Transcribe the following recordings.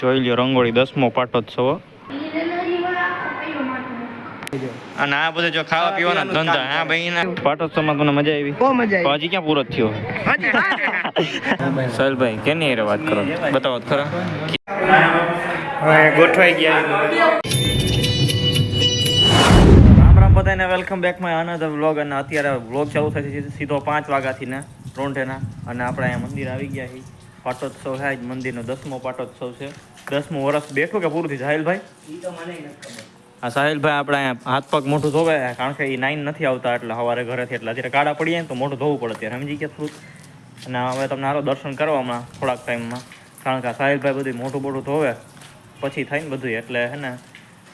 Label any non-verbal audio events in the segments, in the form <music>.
જોઈ લ્યો રંગોળી દસમો પાટોત્સવ. અને આ બધું જો ખાવા પીવાના ધંધા. હા ભાઈ ના પાટોત્સવમાં તમને મજા આવી? બહુ મજા આવી. હજી ક્યાં પૂરો થયો? આવી સહેલભાઈ કેની હારે વાત કરો? બતાવો ખરા. ગોઠવાઈ ગયા. રામ રામ બધાને welcome back my another vlog અને અત્યારે વ્લોગ ચાલુ થાય છે સીધો પાંચ વાગ્યાથી ને રોંઢેના અને આપણે અહીંયા મંદિર આવી ગયા છીએ. પાટોત્સવ છે આજ મંદિરનો દસમો પાટોત્સવ છે. દસમું વર્ષ બેઠું કે પૂરું થયું? સાહિલભાઈ? હા સાહિલભાઈ આપણે અહીંયા હાથ પગ મોઢું ધોવે કારણ કે એ નાઈન નથી આવતા એટલે સવારે ઘરેથી એટલે અત્યારે કાળા પડીએ તો મોટું ધોવું પડે ત્યારે સમજી ગયા થોડું અને હવે તમને હારો દર્શન કરવા હમણાં થોડાક ટાઈમમાં. કારણ કે આ સાહિલભાઈ બધું મોટું મોટું ધોવે પછી થાય ને બધું એટલે હે ને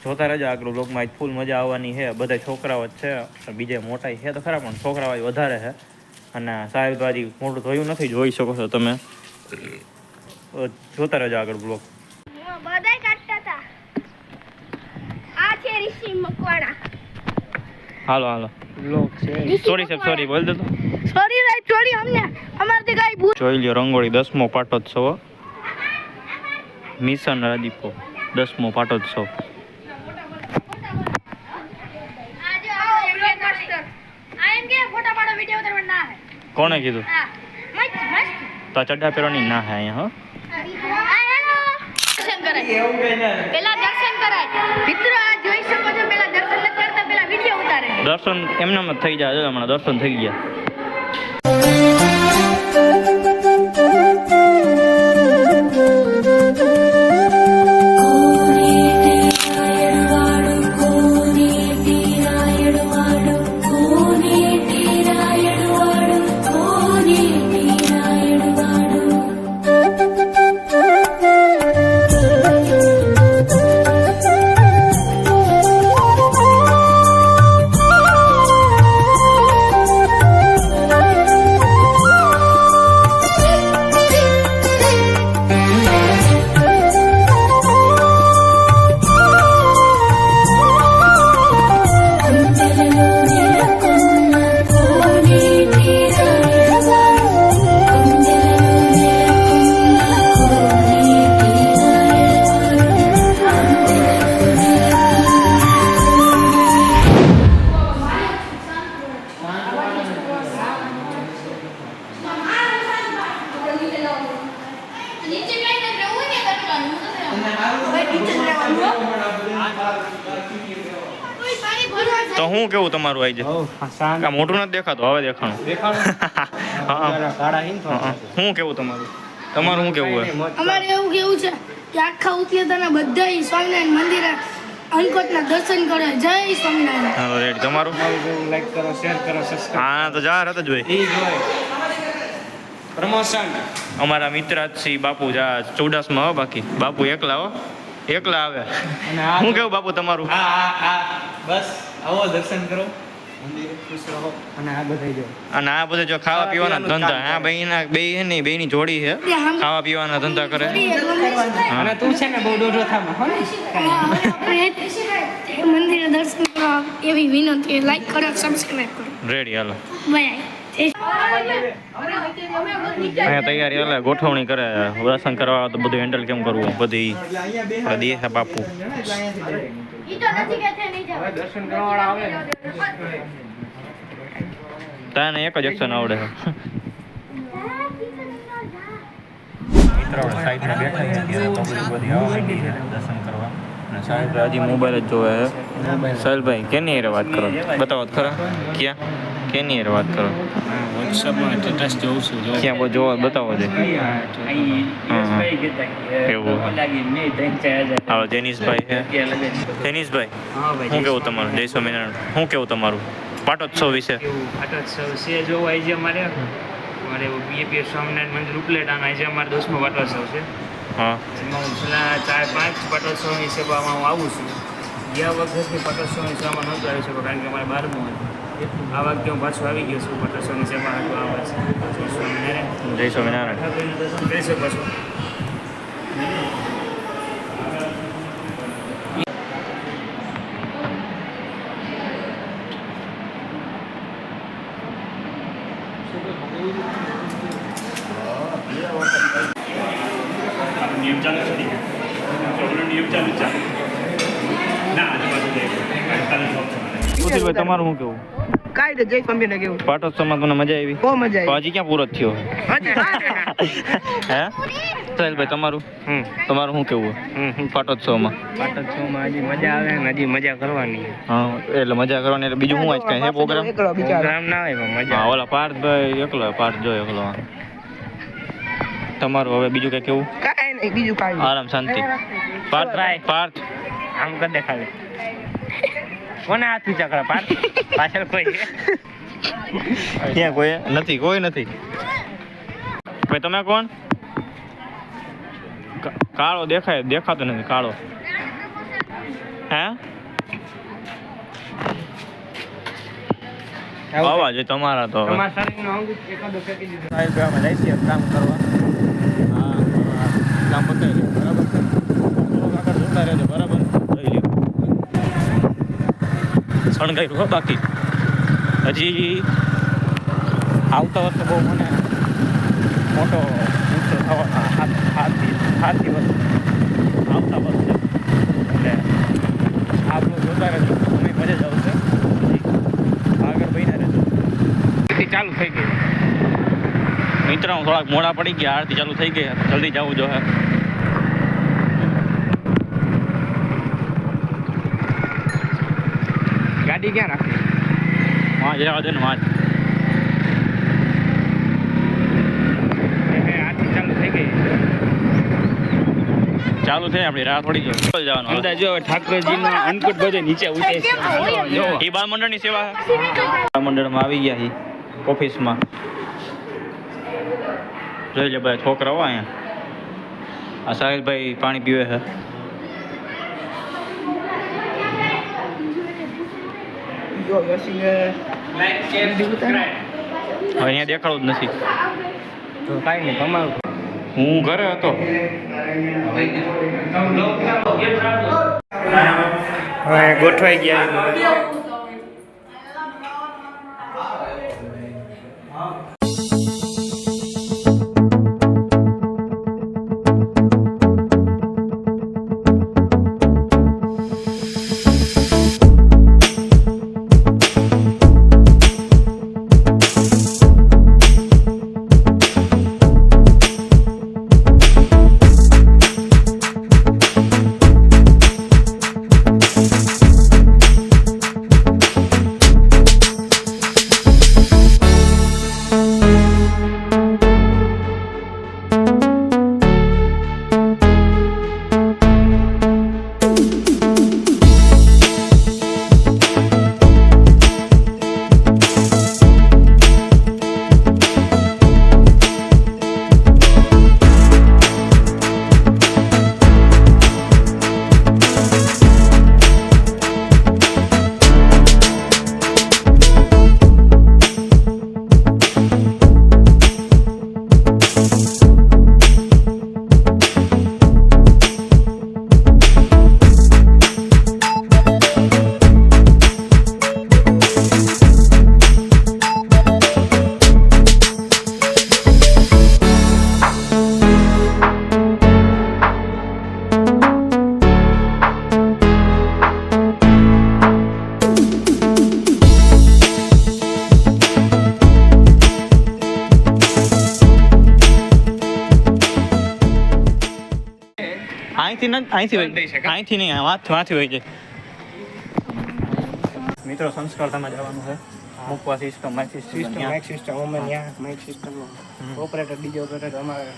જોતા રહેજો આગળ લોકમાં આજ ફૂલ મજા આવવાની છે બધા છોકરાઓ જ છે બીજે મોટા છે તો ખરા પણ છોકરાઓ વધારે છે. અને હજી મોટું ધોયું નથી જોઈ શકો છો તમે. જોતા રહેજો આગળ બ્લોક બધાય કાઢતા હતા. આ છે ઋષિ મકવાણા. હાલો હાલો. બ્લોક છે. સોરી સાહેબ સોરી બોલ દો સોરી રાઈટ સોરી અમને અમારથી કાંઈ ભૂલ જોઈ લ્યો રંગોળી દસમો પાટોત્સવ મિશન રાદીપો દસમો પાટોત્સવ. આજે આવો બ્લોગ માસ્ટર. આ એમ કે ફોટા પાડો વિડિયો ઉતારવા ના કોણે કીધું? તો આ ચડ્ડા પહેરવાની ના હે અહીંયા હો. દર્શન એમનામ થઈ જાય હમણાં દર્શન થઈ ગયા. કેવું તમારું આઈ જાય? આ મોટું નથી દેખાતું હવે દેખાણું. શું <laughs> કેવું તમારું? તમારું શું કેવું હોય? અમારે એવું કેવું છે કે આખા ઉપલેતાના બધા સ્વામિનારાયણ મંદિરે અંકોટના દર્શન કરે. જય સ્વામિનારાયણ. તમારું? લાઈક કરો શેર કરો હા તો જા રત જ હોય ઈ જ હોય. પ્રમોશન. અમારા મિત્ર શ્રી બાપુ જા ચૌડાસમાં હો બાકી. બાપુ એકલા હો. એકલા આવે. શું કેવું બાપુ તમારું? હા હા હા. બસ. આવો દર્શન કરો. મંદિરે ખુશ રહો અને આ બધાય જો. અને આ બધું જો ખાવા પીવાના ધંધા. હા ભાઈ બે ને બે જોડી છે. ખાવા પીવાના ધંધા કરે. અને તું છે ને બહુ દોઢો થામાં હો ને? મંદિરે દર્શન કરવા એવી વિનંતી લાઈક કરો સબસ્ક્રાઇબ કરો. Ready hello. બાય અહીંયા તૈયારી એટલે ગોઠવણી કરે દર્શન કરવા તો બધું હેન્ડલ કેમ કરવું? બધી દે છે બાપુ. દર્શન કરવાવાળા આવે તાને એક જ એક્શન આવડે. છે મિત્રો સાઈડમાં બેઠા છીએ પબ્લિક બધી આવવા માંડી છે દર્શન કરવા. સાહેબ હજી મોબાઈલ જ જોવે છે. સાહેલભાઈ કેની વાત કરો? બતાવો ખરા. ક્યાં? કેની હારે વાત કરો? વોટ્સઅપમાં સ્ટેટસ જોઉં છું જો. ક્યાં બતાવો છે એવું. હાલો જેનીશભાઈ છે. કેવું તમારું? જય સ્વામિનારાયણ. શું કેવું તમારું? પાટોત્સવ વિશે? પાટોત્સવ છે જોવો આજે અમારે અમારે બીએપીએસ સ્વામિનારાયણ મંદિર ઉપલેટાના આજે અમારે દસમો પાટોત્સવ છે હા જેમાં હું છેલ્લા ચાર પાંચ પાટોત્સવની સેવામાં હું આવું છું. ગયા વખતની પાટોત્સવની સેવામાં નહોતો આવી શકો કારણ કે અમારે બારમું હતું. આ વખતે હું પાછું આવી ગયો છું પાટોત્સવની સેવા હતું આ છે. જય સ્વામિનારાયણ. જય સ્વામિનારાયણ પાછું. શકો છો નિયમ ચાલે છે સુધીરભાઈ તમારું શું કેવું? કાંઈ નહીં, જય સ્વામિનારાયણ કેવું. પાટોત્સવમાં તમને મજા આવી. બહુ મજા તો આવી હજી ક્યાં પૂરો જ થયો? હે. સાહેલભાઈ તમારું? તમારું શું કેવું? પાટોત્સવમાં પાટોત્સવમાં હજી મજા આવે ને હજી મજા કરવાની. હા એટલે મજા કરવાની એટલે બીજું શું આજ કાંઈ હે પ્રોગ્રામ? એકલો બિચારો પ્રોગ્રામ ના હોય પણ મજા હા ઓલા પાર્થભાઈ એકલો પાર્થ જો એકલો. તમારું હવે બીજું કઈ કેવું? કાંઈ નહીં બીજું કાંઈ નહીં. આરામ શાંતિ. પાર્થ પાર્થ. આમ કરી દે ખાલી. કોને હાથી ચકરા પાર <laughs> પાછળ કોઈ છે? ક્યાં કોઈ? નથી કોઈ નથી. ભાઈ તમે કોણ? કાળો દેખાય દેખાતો નથી કાળો. હે? છે. તમારા તો તમારા શરીરનો અંગ એકાદો ફેંકી દીધો. સાહેબ અમે જઈએ છીએ કામ કરવા. હા કામ બતાવી બરાબર. બરાબર લઈ લ્યો શણગાર્યું હો, બાકી. હજી આવતા વર્ષે બહુ મને મોટો ઉત્સવ થવાનો હાથ હાથથી વર્ષ આવતા વર્ષે. એટલે આ બધું જોતા રહેજો અમે મજા જ આવશે આગળ ભાઈને રહેજો. ચાલુ થઈ ગઈ. મિત્રો થોડાક મોડા પડી ગયા, આરતી ચાલુ થઈ ગઈ, જલ્દી જવું જો ગાડી ક્યાં રાખી વાંચ જવા દે ને વાંચ આરતી ચાલુ થઈ ગઈ ચાલુ થઈ આપણી રાહ થોડી જો જવાનું હવે. અંદાજો ઠાકોરજીનો અન્નકૂટ બધે નીચે ઉતરે છે એ બાળ મંડળની સેવા બાળ મંડળમાં આવી ગયા હી ઓફિસમાં જોઈ લે બધા છોકરાઓ અહીંયા આ સાહિલભાઈ પાણી પીવે છે જો હવે અહીંયા દેખાડું જ નથી. તો કાંઈ નહીં તમારું હું ઘરે હતો. હવે ગોઠવાઈ ગયા. અહીંથી ન અહીંથી અહીંથી નહીં વાંચ વાંચી હોય છે. મિત્રો સંસ્કાર તમારે જવાનું છે. મૂકવા system mic system mic system અમે ત્યાં mic system operator DJ operator અમારે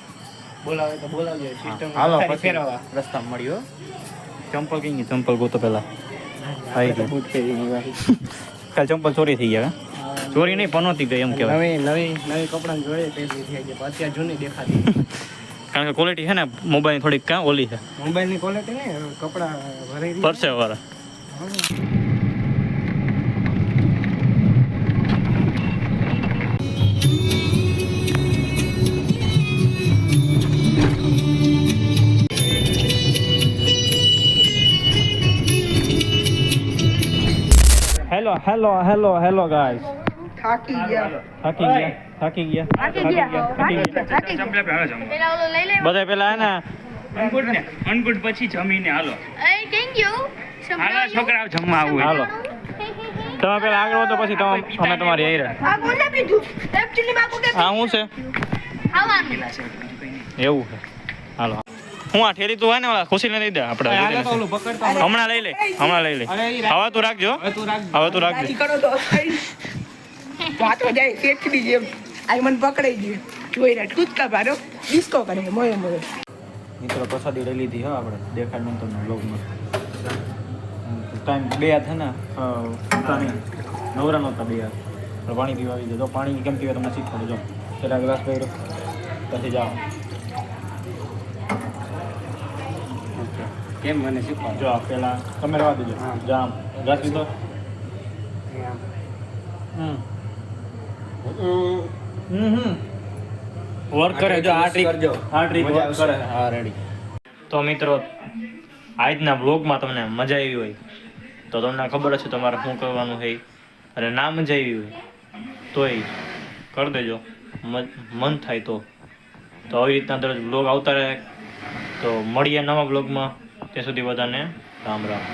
બોલાવે તો બોલાવજો. સિસ્ટમ હાલો ફેરવા રસ્તા મળ્યો ચંપલ કઈ ગઈ ચંપલ ગોતો પેલા આવી ગઈ. કાલ ચંપલ ચોરી થઈ ગયા ચોરી નહીં પનોતી ગઈ એમ કહેવાય. નવી નવી નવી કપડાં જોડે થઈ ગઈ અત્યારે જૂની દેખાતી. <laughs> કારણ કે ક્વોલિટી છે ને મોબાઈલની થોડીક કાં ઓલી છે. મોબાઈલની ક્વોલિટી ને કપડાં ભરાઈ પડશે વાળા hello hello hello hello guys થાકી ગયા. થાકી ગયા. થાકી ગયા. થાકી ગયા થાકી ગયા. થાકી ગયા. પેલા ઓલો લઈ લે બધા પેલા હે ને અન્નકૂટ ને અનગુડ પછી જમીને હાલો. એ થેન્ક યુ હાલો છોકરાઓ જમવા આવું. હાલો. તમે પેલા આગળ વધો પછી તમે અમે તમારી હારે. આ કોને બીજું એક્ચ્યુઅલી માં કે હા શું છે? ખાવાનું પેલા છે બીજું કંઈ નહીં. એવું છે. હાલો. હું આ ઠેરી તું હોય ને ઓલા ખુશી ને દઈ દે આપણે. હમણાં લઈ લે હમણાં લઈ લે. હવે તું રાખજો હવે તું રાખજો. હવે તું રાખજે. દાદી કરો તો થઈ. વાતો <laughs> જાય શેઠની જેમ. આ મને પકડાઈ ગયું. જોઈ રહ્યા ટૂચકા પાડો ડિસ્કો કરે મોયે મોયે મિત્રો પ્રસાદી લઈ લીધી હા આપણે. દેખાડ નહીં તમને બ્લોગમાં ટાઈમ બે હાથ હે ને પાણી નવરા નહોતા બે હાથ પાણી પીવા આવી જતો પાણી કેમ પીવા તમને શીખવાડું જો. પેલા ગ્લાસ પહેરો પછી જાઓ. કેમ મને શીખવાડો? જો પેલા તમે રહેવા દેજો. જામ. ગ્લાસ લીધો હમ. વર્ક કરે જો આ ટ્રીક કરજો. આ ટ્રીક વર્ક કરે. હા રેડી તો મિત્રો આજના બ્લોગમાં તમને મજા આવી હોય તો તમને ખબર હશે તમારે શું કરવાનું છે. અને ના મજા આવી હોય તોય કરી દેજો. મન થાય તો. તો આવી રીતના દરરોજ બ્લોગ આવતા રહે. તો મળીએ નવા બ્લોગમાં ત્યાં સુધી બધાને રામ રામ.